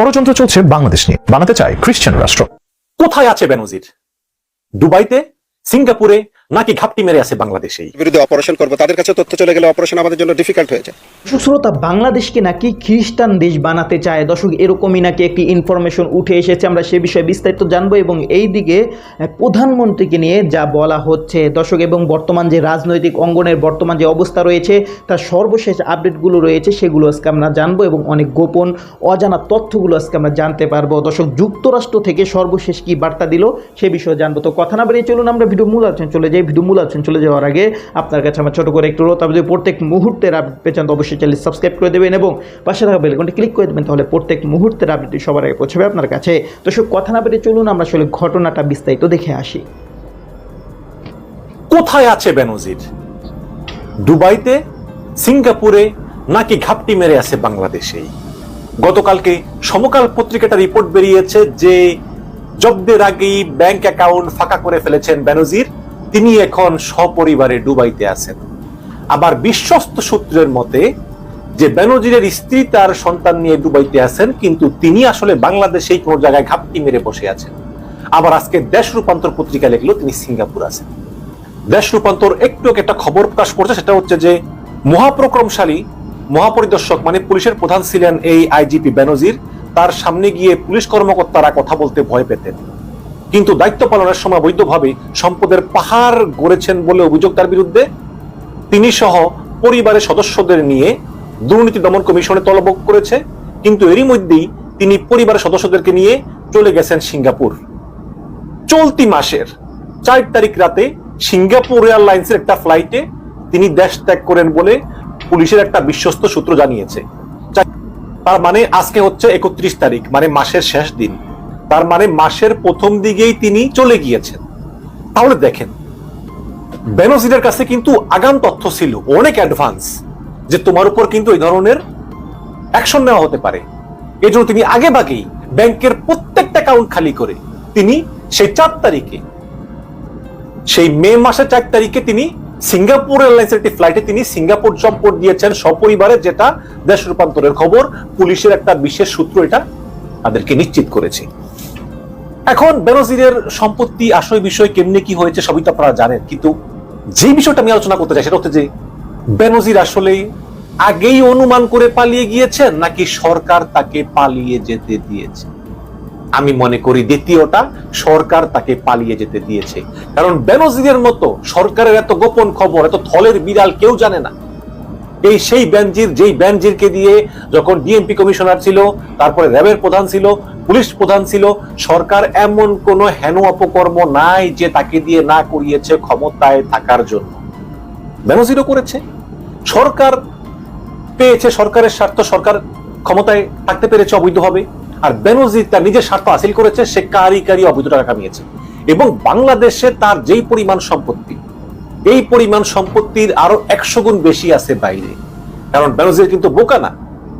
ষড়যন্ত্র চলছে বাংলাদেশ নিয়ে। বানাতে চায় খ্রিস্টান রাষ্ট্র। কোথায় আছে বেনজির? দুবাইতে? সিঙ্গাপুরে? নাকি ঘাপটি মেরে আছে বাংলাদেশেই? বিরুদ্ধে অপারেশন করব তাদের কাছে তথ্য চলে গেলে অপারেশন আমাদের জন্য ডিফিকাল্ট হয়ে যায়। শ্রোতা বাংলাদেশকে নাকি খ্রিস্টান দেশ বানাতে চায়? দর্শক এরকমই নাকি একটি ইনফরমেশন উঠে এসেছে আমরা সে বিষয়ে বিস্তারিত জানব এবং এই দিকে প্রধানমন্ত্রীকে নিয়ে যা বলা হচ্ছে দর্শক এবং বর্তমান যে রাজনৈতিক অঙ্গনের বর্তমান যে অবস্থা রয়েছে তার সর্বশেষ আপডেটগুলো রয়েছে সেগুলো আজকে আমরা জানব এবং অনেক গোপন অজানা তথ্যগুলো আজকে আমরা জানতে পারব। দর্শক যুক্তরাষ্ট্র থেকে সর্বশেষ কি বার্তা দিল সে বিষয়ে জানব। তো কথা না বেরিয়ে চলুন আমরা ভিডিও মূল আলোচনা চলে যাই। ভিডিও মূল আলোচনা চলে যাওয়ার আগে আপনার কাছে আমার ছোট করে একটু রোত আপনি প্রত্যেক মুহূর্তের আপডেট পেয়েছেন তো অবশ্যই চ্যানেল সাবস্ক্রাইব করে দেবেন এবং পাশে থাকা বেলকনটি ক্লিক করে দেবেন, তাহলে প্রত্যেক মুহূর্তের আপডেটটি সবার আগে পৌঁছাবে আপনার কাছে। তো সব কথা না বেরিয়ে চলুন, আমরা আসলে ঘটনাটা বিস্তারিত দেখে আসি। কোথায় আছে বেনজির? দুবাইতে, সিঙ্গাপুরে, নাকি ঘাপটি মেরে আছে বাংলাদেশেই? গতকালকে সমকাল পত্রিকাটা রিপোর্ট বেরিয়েছে যে জব্দের আগেই ব্যাংক অ্যাকাউন্ট ফাঁকা করে ফেলেছেন বেনজির। তিনি এখন সপরিবারে দুবাইতে আছেন। আবার বিশ্বস্ত সূত্রের মতে, যে বেনজিরের স্ত্রী তার সন্তান নিয়ে দুবাইতে আছেন, কিন্তু তিনি আসলে বাংলাদেশেই কোনো জায়গায় ঘাপটি মেরে বসে আছেন। আবার আজকে দেশ রূপান্তর পত্রিকা লিখলো তিনি সিঙ্গাপুর আছেন। দেশ রূপান্তর একটু একটা খবর প্রকাশ করছে, সেটা হচ্ছে যে মহাপ্রক্রমশালী, মহাপরিদর্শক মানে পুলিশের প্রধান ছিলেন এই আইজিপি বেনজির। তার সামনে গিয়ে পুলিশ কর্মকর্তারা কথা বলতে ভয় পেতেন। কিন্তু দায়িত্ব পালনের সময় বৈধভাবে সম্পদের পাহাড় গড়েছেন বলে অভিযোগ তার বিরুদ্ধে। তিনি সহ পরিবারের সদস্যদের নিয়ে দুর্নীতি দমন কমিশনে তলব করেছে, কিন্তু এরই মধ্যেই তিনি পরিবারের সদস্যদেরকে নিয়ে চলে গেছেন সিঙ্গাপুর। চলতি মাসের চার তারিখ রাতে সিঙ্গাপুর এয়ারলাইন্সের একটা ফ্লাইটে তিনি দেশ ত্যাগ করেন বলে পুলিশের একটা বিশ্বস্ত সূত্র জানিয়েছে। তার মানে আজকে হচ্ছে একত্রিশ তারিখ মানে মাসের শেষ দিন। তার মানে মাসের প্রথম দিকেই তিনি চলে গিয়েছেন। তাহলে দেখেন, বেনজিরের কাছে কিন্তু আগাম তথ্য ছিল, অনেক অ্যাডভান্স যে তোমার উপর কিন্তু এই ধরনের অ্যাকশন নেওয়া হতে পারে। এই জন্য তিনি আগে ভাগেই ব্যাংকের প্রত্যেকটা অ্যাকাউন্ট খালি করে তিনি সেই চার তারিখে, সেই মে মাসের চার তারিখে তিনি সিঙ্গাপুর এয়ারলাইন্সের একটি ফ্লাইটে তিনি সিঙ্গাপুর চম্পট দিয়েছেন সপরিবারে, যেটা দেশ রূপান্তরের খবর, পুলিশের একটা বিশেষ সূত্র এটা তাদেরকে নিশ্চিত করেছে। এখন বেনজিরের সম্পত্তি আসল বিষয় কেমনে কি হয়েছে সবই তো আপনারা জানেন। কিন্তু যে বিষয়টা আমি আলোচনা করতে চাই সেটা হচ্ছে যে, বেনজির আসলে আগেই অনুমান করে পালিয়ে গিয়েছেন নাকি সরকার তাকে পালিয়ে যেতে দিয়েছে? আমি মনে করি দ্বিতীয়টা, সরকার তাকে পালিয়ে যেতে দিয়েছে। কারণ বেনজিরের মতো সরকারের এত গোপন খবর, এত থলের বিড়াল কেউ জানে না। এই সেই বেনজির, যেই বেনজিরকে দিয়ে যখন ডিএমপি কমিশনার ছিল, তারপরে র্যাবের প্রধান ছিল পুলিশ প্রধান ছিল। সরকার এমন কোনো হেন অপকর্ম নাই যে তাকে দিয়ে না করিয়েছে ক্ষমতায় থাকার জন্য। বেনজিরও করেছে। সরকার পেয়েছে, সরকারের স্বার্থ, সরকার ক্ষমতায় থাকতে পেরেছে, অবৈধভাবে। আর বেনজির তার নিজের স্বার্থ হাসিল করেছে, সে কারি কারি অবৈধ টাকা কামিয়েছে। এবং বাংলাদেশে তার যেই পরিমাণ সম্পত্তি, এই পরিমাণ সম্পত্তির আরও একশো গুণ বেশি আছে বাইরে। কারণ বেনজির কিন্তু বোকা না।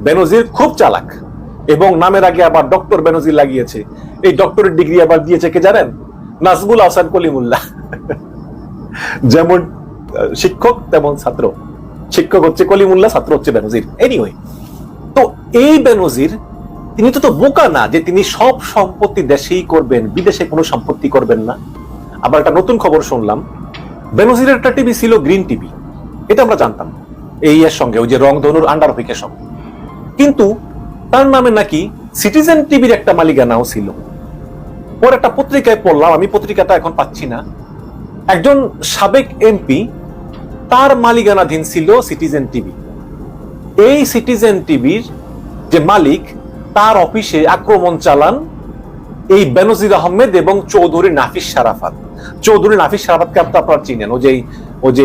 বেনজির খুব চালাক। এবং নামের আগে আবার ডক্টর বেনজির লাগিয়েছে। এই ডক্টরের ডিগ্রি আবার দিয়েছে কে জানেন? নাজবুল আহসান কলিমুল্লাহ। যেমন শিক্ষক, তেমন ছাত্র। শিক্ষক হচ্ছে কলিমুল্লাহ, ছাত্র হচ্ছে বেনজির। এনিওয়ে তো এই বেনজির, তিনি তো তো বোকা না যে তিনি সব সম্পত্তি দেশেই করবেন, বিদেশে কোনো সম্পত্তি করবেন না। আবার একটা নতুন খবর শুনলাম, বেনজিরের একটা টিভি ছিল গ্রিন টিভি। এটা আমরা জানতাম। এই এর সঙ্গে, ওই যে রংধনুর আন্ডার অফিকের সঙ্গে। কিন্তু তার নামে নাকি সিটিজেন টিভির একটা মালিকানাও ছিল। ওর একটা পত্রিকায় পড়লাম, আমি পত্রিকাটা এখন পাচ্ছি না। একজন সাবেক এমপি তার মালিকানাধীন ছিল সিটিজেন টিভি এই সিটিজেন টিভির যে মালিক, তার অফিসে আক্রমণ চালান এই বেনজির আহমেদ এবং চৌধুরী নাফিস সারাফাত চৌধুরী নাফিস সারাফাতকে আপনি আপনারা চিনেন, ও যে ও যে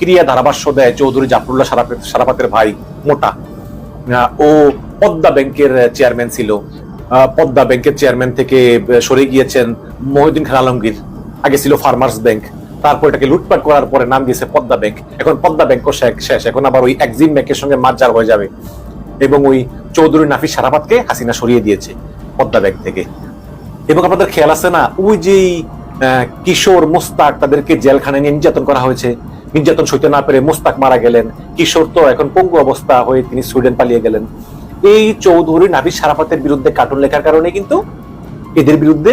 ক্রিয়া ধারাভাষ্য দেয় চৌধুরী জাফরুল্লাহ সারাফাত সারাফাতের ভাই মোটা। ও পদ্মা ব্যাংকের চেয়ারম্যান ছিল। পদ্মা ব্যাংকের চেয়ারম্যান থেকে সরে গিয়েছেন মহিউদ্দিন খান আলমগীর। আগে ছিল ফার্মার্স ব্যাংক তারপর এটাকে লুটপাট করার পরে নাম দিয়েছে পদ্মা ব্যাংক এখন পদ্মা ব্যাংকও শেষ- এখন আবার ওই এক্সিম ব্যাংকের সঙ্গে মার্জার হয়ে যাবে। এবং ওই চৌধুরী নাফিস সারাফাতকে হাসিনা সরিয়ে দিয়েছে পদ্মা ব্যাংক থেকে। এবং আপনাদের খেয়াল আছে না, ওই যে কিশোর মোস্তাক তাদেরকে জেলখানায় নিয়ে নির্যাতন করা হয়েছে নির্যাতন সইতে না পেরে মোস্তাক মারা গেলেন। কিশোর তো এখন পঙ্গু অবস্থা হয়ে তিনি সুইডেন পালিয়ে গেলেন। এই চৌধুরী নাভিস সারাফাতের বিরুদ্ধে কার্টুন লেখার কারণে কিন্তু এদের বিরুদ্ধে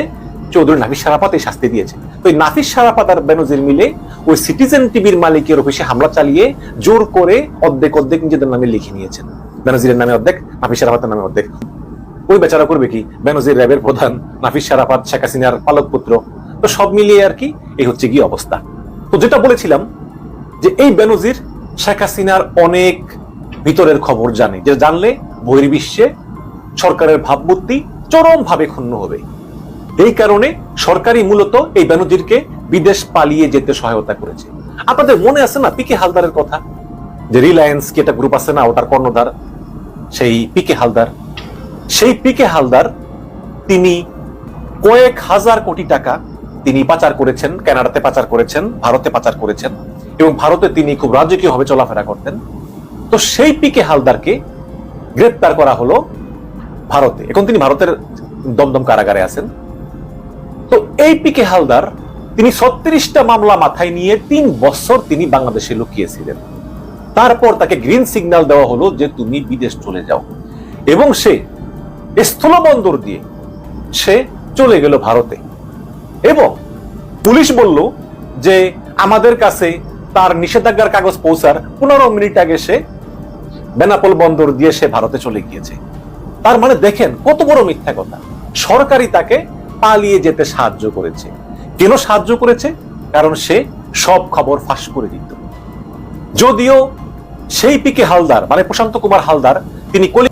চৌধুরী নাফিস সারাফাত এই শাস্তি দিয়েছে। তো এই নাফিস সারাফাত আর বেনজির মিলে ওই সিটিজেন টিভির মালিকের অফিসে হামলা চালিয়ে জোর করে অর্ধেক অর্ধেক নিজেদের নামে লিখে নিয়েছেন। বেনজিরের নামে অর্ধেক নাফিস সারাফাতের নামে অর্ধেক। ওই বেচারা করবে কি? বেনজির র্যাবের প্রধান নাফিস সারাফাত শেখ হাসিনার পালক পুত্র। তো সব মিলিয়ে আর কি এই হচ্ছে কি অবস্থা। তো যেটা বলেছিলাম যে এই বেনজির শেখ হাসিনার অনেক ভিতরের খবর জানে, যে জানলে বহির্বিশ্বে সরকারের ভাবমূর্তি চরম ভাবে ক্ষুণ্ণ হবে। এই কারণে সরকারি মূলত এই বেনজিরকে বিদেশ পালিয়ে যেতে সহায়তা করেছে। আপনাদের মনে আছে না পিকে হালদারের কথা? যে রিলায়েন্স কি একটা গ্রুপ আছে না ওটার কর্ণধার? সেই পিকে হালদার। সেই পিকে হালদার তিনি কয়েক হাজার কোটি টাকা তিনি পাচার করেছেন, কানাডাতে পাচার করেছেন, ভারতে পাচার করেছেন। এবং ভারতে তিনি খুব রাজকীয়ভাবে চলাফেরা করতেন। তো সেই পিকে হালদারকে গ্রেপ্তার করা হলো ভারতে। এখন তিনি ভারতের দমদম কারাগারে আছেন। তো এই পিকে হালদার তিনি ছত্রিশটা মামলা মাথায় নিয়ে তিন বছর তিনি বাংলাদেশে লুকিয়েছিলেন। তারপর তাকে গ্রিন সিগন্যাল দেওয়া হলো যে তুমি বিদেশ চলে যাও। এবং সে স্থলবন্দর দিয়ে সে চলে গেল ভারতে। এবং পুলিশ বলল যে, আমাদের কাছে তার নিষেধাজ্ঞার কাগজ পৌঁছার পনেরো মিনিট আগে সে বেনাপোল বন্দর দিয়ে সে ভারতে চলে গিয়েছে। তার মানে দেখেন কত বড় মিথ্যা কথা। সরকারি তাকে পালিয়ে যেতে সাহায্য করেছে। কেন সাহায্য করেছে? কারণ সে সব খবর ফাঁস করে দিত। যদিও সেই পিকে হালদার মানে প্রশান্ত কুমার হালদার, তিনি কলি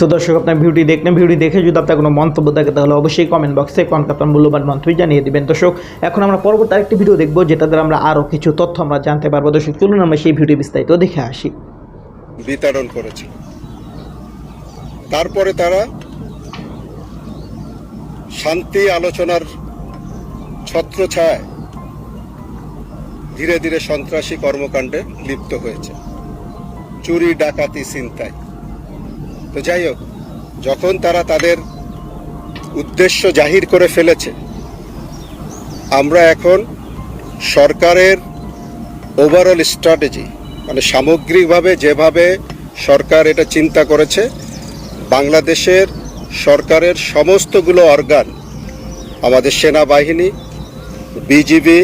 তো দর্শক, আপনার ভিডিওটি দেখলেন ভিডিওটি দেখে যদি আপনার কোনো মন্তব্য থাকে, তাহলে অবশ্যই কমেন্ট বক্সে কমেন্ট আপনার মূল্যবান মন্তব্য জানিয়ে দিবেন। দর্শক, এখন আমরা পরবর্তী আরেকটি ভিডিও দেখব যেটা দ্বারা আমরা আরও কিছু তথ্য আমরা জানতে পারব। দর্শক, চলুন আমরা সেই ভিডিও বিস্তারিত দেখে আসি। বিতরণ করেছে তারপরে তারা শান্তি আলোচনার ছত্র ছায় ধীরে ধীরে সন্ত্রাসী কর্মকাণ্ডে লিপ্ত হয়েছে। চুরি, ডাকাতি, ছিনতাই। তো যাই হোক, যখন তারা তাদের উদ্দেশ্য জাহির করে ফেলেছে, আমরা এখন সরকারের ওভারঅল স্ট্র্যাটেজি মানে সামগ্রিকভাবে যেভাবে সরকার এটা চিন্তা করেছে, বাংলাদেশের সরকারের সমস্তগুলো অর্গান আমাদের সেনাবাহিনী বিজিবি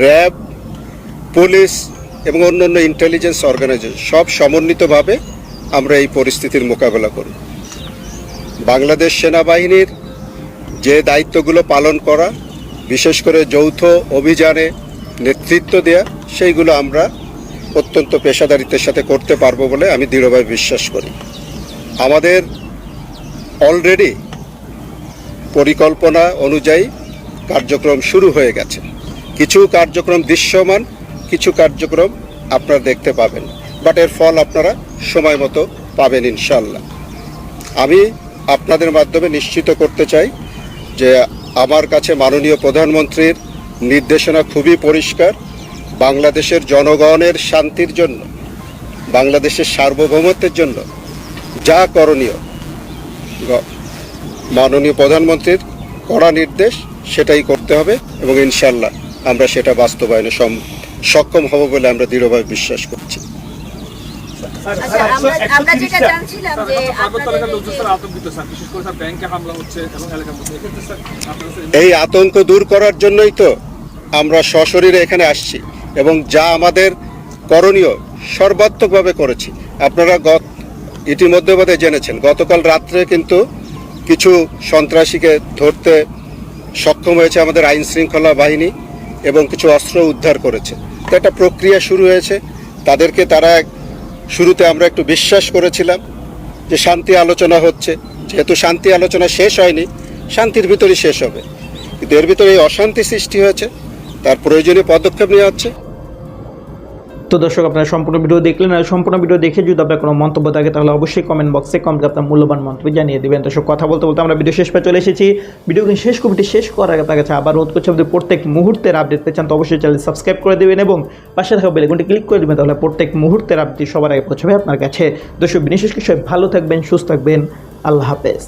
র্যাব, পুলিশ এবং অন্যান্য ইন্টেলিজেন্স অর্গানাইজেশন সব সমন্বিতভাবে আমরা এই পরিস্থিতির মোকাবেলা করি বাংলাদেশ সেনাবাহিনীর যে দায়িত্বগুলো পালন করা, বিশেষ করে যৌথ অভিযানে নেতৃত্ব দেয়া, সেইগুলো আমরা অত্যন্ত পেশাদারিত্বের সাথে করতে পারব বলে আমি দৃঢ়ভাবে বিশ্বাস করি। আমাদের অলরেডি পরিকল্পনা অনুযায়ী কার্যক্রম শুরু হয়ে গেছে। কিছু কার্যক্রম দৃশ্যমান, কিছু কার্যক্রম আপনারা দেখতে পাবেন। বাট এর ফল আপনারা সময় মতো পাবেন ইনশাল্লাহ আমি আপনাদের মাধ্যমে নিশ্চিত করতে চাই যে আমার কাছে মাননীয় প্রধানমন্ত্রীর নির্দেশনা খুবই পরিষ্কার। বাংলাদেশের জনগণের শান্তির জন্য, বাংলাদেশের সার্বভৌমত্বের জন্য যা করণীয় মাননীয় প্রধানমন্ত্রীর কড়া নির্দেশ সেটাই করতে হবে এবং ইনশাল্লাহ আমরা সেটা বাস্তবায়নে সক্ষম হব বলে আমরা দৃঢ়ভাবে বিশ্বাস করছি। এই লোকজন যে- স্যার আতঙ্কিত স্যার বিশেষ করে স্যার ব্যাংকে হামলা হচ্ছে এবং এলাকার মধ্যে। এক্ষেত্রে স্যার আপনারা স্যার এই আতঙ্ক দূর করার জন্যই তো আমরা সশরীরে এখানে আসছি এবং যা আমাদের করণীয় সর্বাত্মকভাবে করেছি। আপনারা গত ইতিমধ্যে বোধহয় জেনেছেন গতকাল রাত্রে কিন্তু কিছু সন্ত্রাসীকে ধরতে সক্ষম হয়েছে আমাদের আইন শৃঙ্খলা বাহিনী এবং কিছু অস্ত্র উদ্ধার করেছে। তো একটা প্রক্রিয়া শুরু হয়েছে। তাদেরকে তারা এক- শুরুতে আমরা একটু বিশ্বাস করেছিলাম যে শান্তি আলোচনা হচ্ছে। যেহেতু শান্তি আলোচনা শেষ হয়নি, শান্তির ভিতরেই শেষ হবে। কিন্তু এর ভিতরে এই অশান্তি সৃষ্টি হয়েছে, তার প্রয়োজনীয় পদক্ষেপ নেওয়া হচ্ছে। তো দর্শক, আপনারা সম্পূর্ণ ভিডিও দেখলেন। আর সম্পূর্ণ ভিডিও দেখে যদি আপনার কোনো মন্তব্য থাকে, তাহলে অবশ্যই কমেন্ট বক্সে কমেন্ট আপনার মূল্যবান মন্তব্য জানিয়ে দেবেন। দর্শক, কথা বলতে বলতে আমরা ভিডিও শেষ পে চলে এসেছি। ভিডিওকে শেষ কমিটি শেষ করার আগে আপনার কাছে আবার অনুরোধ করছি, আপনি প্রত্যেক মুহূর্তের আপডেট পেয়ে চান, তো অবশ্যই চ্যানেল সাবস্ক্রাইব করে দেবেন এবং পাশে থাকা বেলেগুনটি ক্লিক করে দেবেন, তাহলে প্রত্যেক মুহূর্তের আপডেট সবার আগে পৌঁছবে আপনার কাছে। দর্শক, বিশেষ কিছু ভালো থাকবেন, সুস্থ থাকবেন। আল্লাহ হাফেজ।